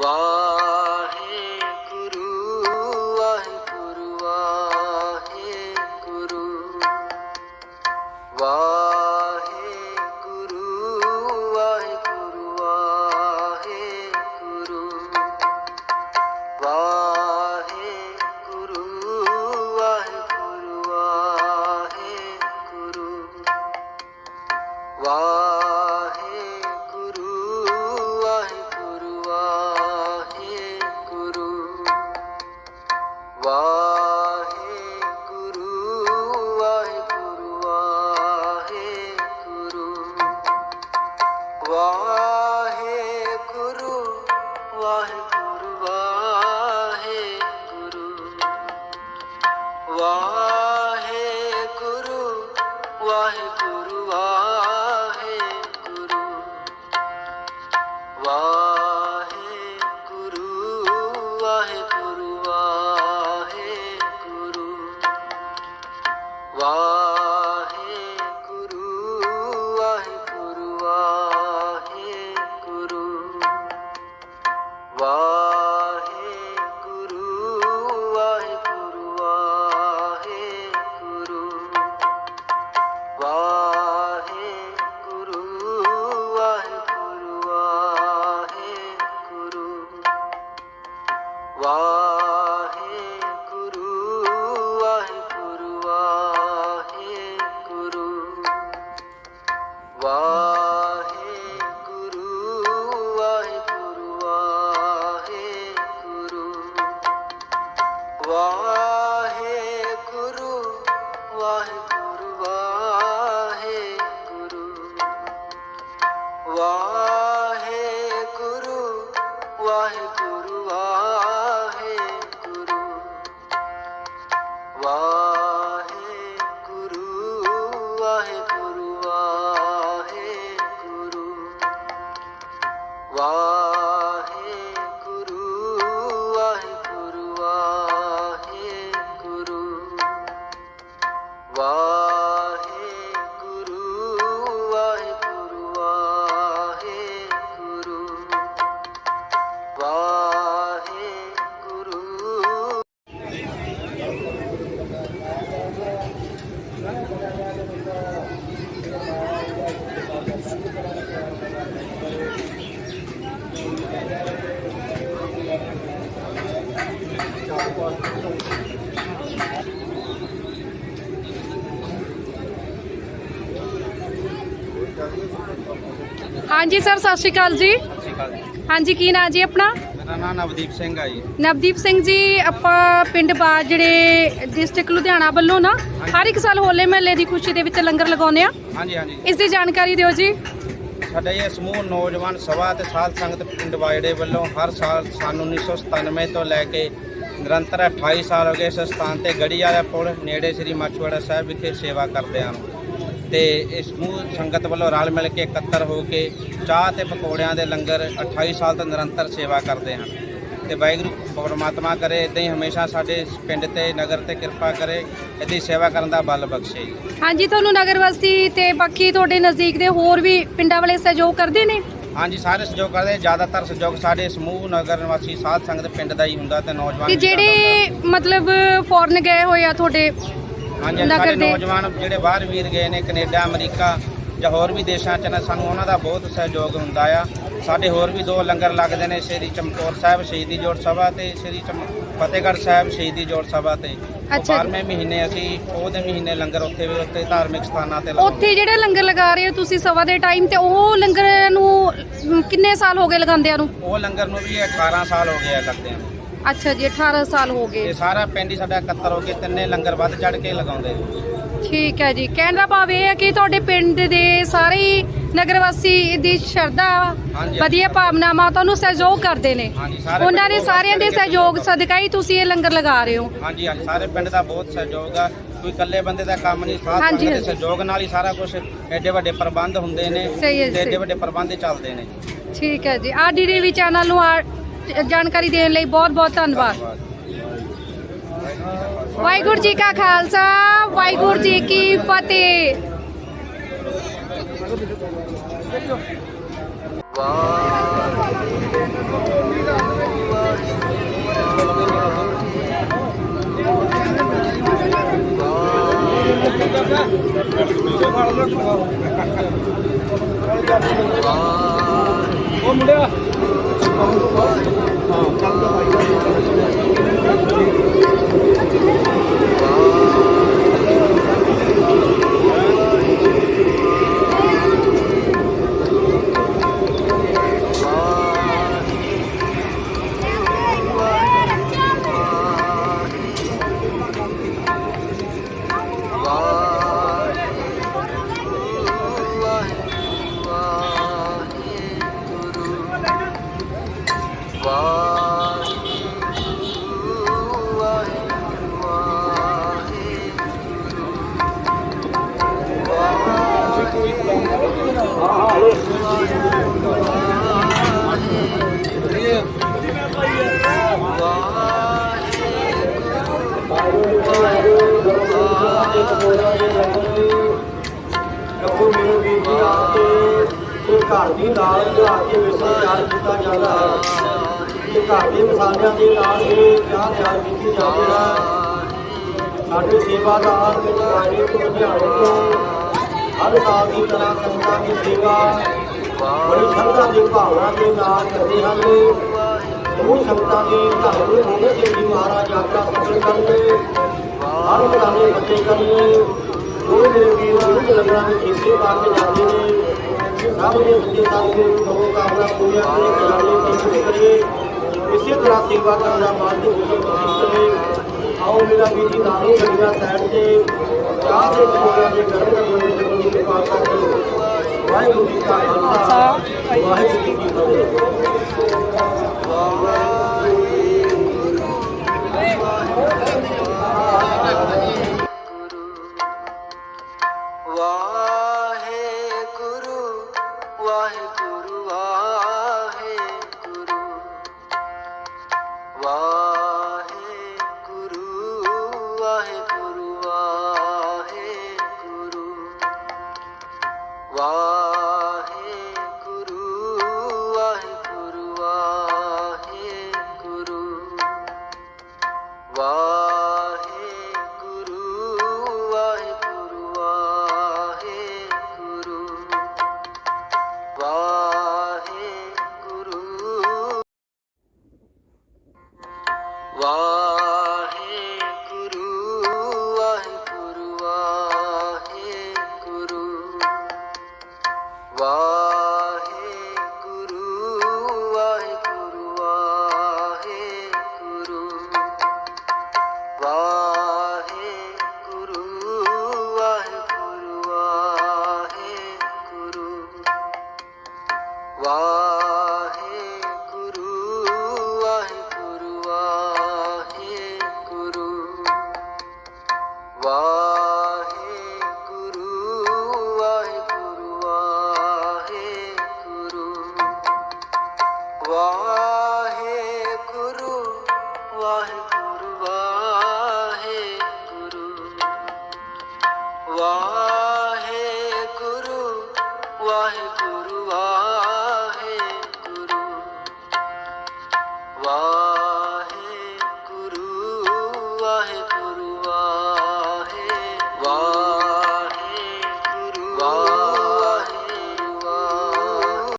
我 Waheguru Waheguru Waheguru Waheguru Waheguru. Waheguru Waheguru Waheguru. Waheguru Waheguru. Rob. ਹਾਂਜੀ sir ਸਤਿ ਸ਼੍ਰੀ ਅਕਾਲ ਜੀ। ਸਤਿ ਸ਼੍ਰੀ ਅਕਾਲ ਜੀ। ਹਾਂਜੀ ਕੀ ਨਾਂ ਜੀ ਆਪਣਾ? ਮੇਰਾ ਨਾਮ ਨਵਦੀਪ ਸਿੰਘ ਆ ਜੀ। ਨਵਦੀਪ ਸਿੰਘ ਜੀ ਆਪਾਂ ਪਿੰਡ ਬਾਜ ਜਿਹੜੇ ਡਿਸਟ੍ਰਿਕਟ ਲੁਧਿਆਣਾ ਵੱਲੋਂ ਨਾ ਹਰ ਇੱਕ ਸਾਲ ਹੋਲੇ ਮਹੱਲੇ ਦੀ ਖੁਸ਼ੀ ਦੇ ਵਿੱਚ ਲੰਗਰ ਲਗਾਉਂਦੇ ਆ ਹਾਂਜੀ ਹਾਂਜੀ। ਇਸ ਦੀ ਜਾਣਕਾਰੀ ਦਿਓ ਜੀ। ਸਾਡਾ ਇਹ ਸਮੂਹ ਨੌਜਵਾਨ ਸਭਾ ਤੇ ਸਾਧ ਸੰਗਤ ਪਿੰਡ ਵਾਜੜੇ ਵੱਲੋਂ ਹਰ ਸਾਲ ਸਨ 1997 ਤੋਂ ਲੈ ਕੇ ਨਿਰੰਤਰ 28 ਸਾਲ ਹੋ ਗਏ ਇਸ ਸਥਾਨ ਤੇ ਗੜੀ ਵਾਲਾ ਪੁਲ ਨੇੜੇ ਸ੍ਰੀ ਮਾਛਵਾੜਾ ਸਾਹਿਬ ਵਿਖੇ ਸੇਵਾ ਕਰਦੇ ਹਨ। ਤੇ ਇਸ ਸਮੂਹ ਸੰਗਤ ਵੱਲੋਂ ਰਲ ਮਿਲ ਕੇ ਇਕੱਤਰ ਹੋ ਕੇ ਚਾਹ ਤੇ ਪਕੌੜਿਆਂ ਦੇ ਲੰਗਰ 28 ਸਾਲ ਤੋਂ ਨਿਰੰਤਰ ਸੇਵਾ ਕਰਦੇ ਹਨ। ਤੇ ਵਾਹਿਗੁਰੂ ਪਰਮਾਤਮਾ ਕਰੇ, ਇਦਾਂ ਹੀ ਹਮੇਸ਼ਾ ਸਾਡੇ ਪਿੰਡ ਤੇ ਨਗਰ ਤੇ ਕਿਰਪਾ ਕਰੇ, ਇਦਾਂ ਸੇਵਾ ਕਰਨ ਦਾ ਬਲ ਬਖਸ਼ੇ। ਜੀ ਹਾਂਜੀ, ਤੁਹਾਨੂੰ ਨਗਰ ਵਾਸੀ ਤੇ ਬਾਕੀ ਤੁਹਾਡੇ ਨਜ਼ਦੀਕ ਦੇ ਹੋਰ ਵੀ ਪਿੰਡਾਂ ਵਾਲੇ ਸਹਿਯੋਗ ਕਰਦੇ ਨੇ? ਹਾਂਜੀ ਸਾਰੇ ਸਹਿਯੋਗ ਕਰਦੇ ਜ਼ਿਆਦਾਤਰ ਸਹਿਯੋਗ ਸਾਡੇ ਸਮੂਹ ਨਗਰ ਨਿਵਾਸੀ ਸਾਧ ਸੰਗਤ ਪਿੰਡ ਦਾ ਹੀ ਹੁੰਦਾ ਤੇ ਨੌਜਵਾਨ ਤੇ ਜਿਹੜੇ ਮਤਲਬ ਫੋਰਨ ਗਏ ਹੋਏ ਆ ਤੁਹਾਡੇ। ਹਾਂਜੀ ਨਗਰ ਸਾਡੇ ਦੇ- ਨੌਜਵਾਨ ਜਿਹੜੇ ਬਾਹਰ ਵੀਰ ਗਏ ਨੇ ਕੈਨੇਡਾ ਅਮਰੀਕਾ ਜਾਂ ਹੋਰ ਵੀ ਦੇਸ਼ਾਂ 'ਚ ਨੇ ਸਾਨੂੰ ਉਹਨਾਂ ਦਾ ਬਹੁਤ ਸਹਿਯੋਗ ਹੁੰਦਾ ਆ। ਸਾਡੇ ਹੋਰ ਵੀ ਦੋ ਲੰਗਰ ਲੱਗਦੇ ਨੇ ਸ਼੍ਰੀ ਚਮਕੌਰ ਸਾਹਿਬ ਸ਼ਹੀਦੀ ਜੋੜ ਸਭਾ ਤੇ ਸ਼੍ਰੀ ਚਮ ਫਤਿਹਗੜ੍ਹ ਸਾਹਿਬ ਸ਼ਹੀਦੀ ਜੋੜ ਸਭਾ ਤੇ। ਉਹ ਅੱਛਾ। ਜੀ। 12ਵੇਂ ਮਹੀਨੇ ਅਸੀਂ ਉਹਦੇ ਮਹੀਨੇ ਲੰਗਰ ਉੱਥੇ ਵੀ ਉੱਥੇ ਧਾਰਮਿਕ ਸਥਾਨਾਂ ਤੇ ਲਾਉਂਦੇ ਉੱਥੇ ਜਿਹੜੇ ਲੰਗਰ ਲਗਾ ਰਹੇ ਹੋ ਤੁਸੀਂ ਸਵਾ ਦੇ ਟਾਈਮ ਤੇ ਉਹ ਲੰਗਰ ਨੂੰ ਅਮ, ਕਿੰਨੇ ਸਾਲ ਹੋ ਗਏ ਲਗਾਉਂਦਿਆਂ ਨੂੰ? ਉਹ ਲੰਗਰ ਨੂੰ ਵੀ 18 ਸਾਲ ਹੋ ਗਏ ਆ ਕਰਦੇ ਆ ਅੱਛਾ ਜੀ 18 ਸਾਲ ਹੋ ਗਏ। ਤੇ ਸਾਰਾ ਪਿੰਡ ਹੀ ਸਾਡਾ ਇਕੱਤਰ ਹੋ ਕੇ ਤਿੰਨੇ ਲੰਗਰ ਵੱਧ ਚੜ ਕੇ ਲਗਾਉਂਦੇ ਨੇ। ਠੀਕ ਹੈ ਜੀ। ਕਹਿਣ ਦਾ ਭਾਵ ਇਹ ਹੈ ਕਿ ਤੁਹਾਡੇ ਪਿੰਡ ਦੇ ਸਾਰੇ ਹੀ ਨਗਰ ਵਾਸੀ ਦੀ ਸ਼ਰਧਾ ਹਾਂਜੀ। ਵਧੀਆ ਭਾਵਨਾਵਾਂ ਤੁਹਾਨੂੰ ਸਹਿਯੋਗ ਕਰਦੇ ਨੇ। ਹਾਂਜੀ ਸਾਰੇ ਉਹਨਾਂ ਦੇ ਪਿੰਡ ਸਾਰਿਆਂ ਦੇ ਸਹਿਯੋਗ ਸਦਕਾ ਹੀ ਤੁਸੀਂ ਇਹ ਲੰਗਰ ਲਗਾ ਰਹੇ ਹੋ। ਹਾਂਜੀ ਹਾਂਜੀ ਸਾਰੇ ਪਿੰਡ ਦਾ ਬਹੁਤ ਸਹਿਯੋਗ ਆ। ਕੋਈ ਇਕੱਲੇ ਬੰਦੇ ਦਾ ਕੰਮ ਨਹੀਂ ਸਾਥ ਹਾਂਜੀ, ਸੰਗਤ ਦੇ ਹਾਂਜੀ। ਸਹਿਯੋਗ ਨਾਲ ਹੀ ਸਾਰਾ ਕੁਝ ਐਡੇ ਵੱਡੇ ਪ੍ਰਬੰਧ ਹੁੰਦੇ ਨੇ ਸਹੀ ਹੈ, ਤੇ ਸਹੀ। ਐਡੇ ਵੱਡੇ ਪ੍ਰਬੰਧ ਚੱਲਦੇ ਨੇ। ਠੀਕ ਹੈ ਜੀ। ਆਰ ਡੀ ਚੈਨਲ ਨੂੰ ਆ- ਜਾਣਕਾਰੀ ਦੇਣ ਲਈ ਬਹੁਤ ਬਹੁਤ ਧੰਨਵਾਦ। ਵਾਹਿਗੁਰੂ ਜੀ ਕਾ ਖਾਲਸਾ ਵਾਹਿਗੁਰੂ ਜੀ ਕੀ ਫਤਿਹ। ਵਾਹਿਗੁਰੂ ਉਹ ਮੁੰਡਿਆ। ਹਾਂ। ਕੱਲ ਦਾ ਭਾਈ ਘਰ ਦੀ ਦਾਲ ਬਣਾ ਕੇ ਵੇਸਣ ਤਿਆਰ ਕੀਤਾ ਜਾਂਦਾ ਹੈ। ਤੇ ਘਰ ਦੇ ਮਸਾਲਿਆਂ ਦੇ ਨਾਲ ਇਹ ਚਾਹ ਤਿਆਰ ਕੀਤੀ ਜਾਂਦੀ ਹੈ। ਸਾਡੇ ਸੇਵਾਦਾਰ ਗੁਰਦੁਆਰੇ ਤੋਂ ਲੁਧਿਆਣੇ ਤੋਂ ਹਰ ਸਾਲ ਦੀ ਤਰ੍ਹਾਂ ਸੰਗਤਾਂ ਦੀ ਸੇਵਾ ਬੜੀ ਸ਼ਰਧਾ ਦੀ ਭਾਵਨਾ ਦੇ ਨਾਲ ਕਰਦੇ ਹਨ। ਉਹ ਸੰਗਤਾਂ ਦੀ ਧੰਨ ਗੁਰੂ ਗੋਬਿੰਦ ਸਿੰਘ ਜੀ ਮਹਾਰਾਜ ਯਾਤਰਾ ਸਫਲ ਕਰਨਗੇ, ਹਰ ਬੁਲਾਵੇ ਬੱਚੇ ਕਰਨਗੇ। ਉਹ ਮੇਰੇ ਵੀਰ ਵਿਰੁੱਧ ਲੰਗਰਾਂ ਵਿੱਚ ਹਿੱਸੇ ਪਾ ਕੇ ਜਾਂਦੇ ਨੇ। ਸਭ ਦੇ ਸੱਚੇ ਸਾਥੀ ਨੂੰ ਦੋ ਕਾਮਨਾ ਪੂਰੀਆਂ ਕਰੇ ਕਰਾਂਗੇ ਕੋਸ਼ਿਸ਼ ਕਰੀਏ। ਇਸੇ ਤਰ੍ਹਾਂ ਸੇਵਾ ਕਰਨ ਦਾ ਮਾਰਗ ਹੋਵੇ ਕੋਸ਼ਿਸ਼ ਕਰੀਏ ਆਓ ਮੇਰਾ ਵੀਰ ਜੀ ਨਾਲੋਂ ਗੱਡੀਆਂ ਸਾਈਡ ਤੇ ਚਾਹ ਦੇ ਪਕੌੜਿਆਂ ਦੇ ਗਰਮ ਗਰਮ ਦੇ ਸੇਵਨ ਦੀ ਕਿਰਪਾ ਕਰਕੇ ਵਾਹਿਗੁਰੂ ਜੀ ਕਾ ਖਾਲਸਾ। ਵਾਹਿਗੁਰੂ ਜੀ ਕੀ ਫਤਿਹ। ਵਾਹ ਵਾਹਿਗੁਰੂ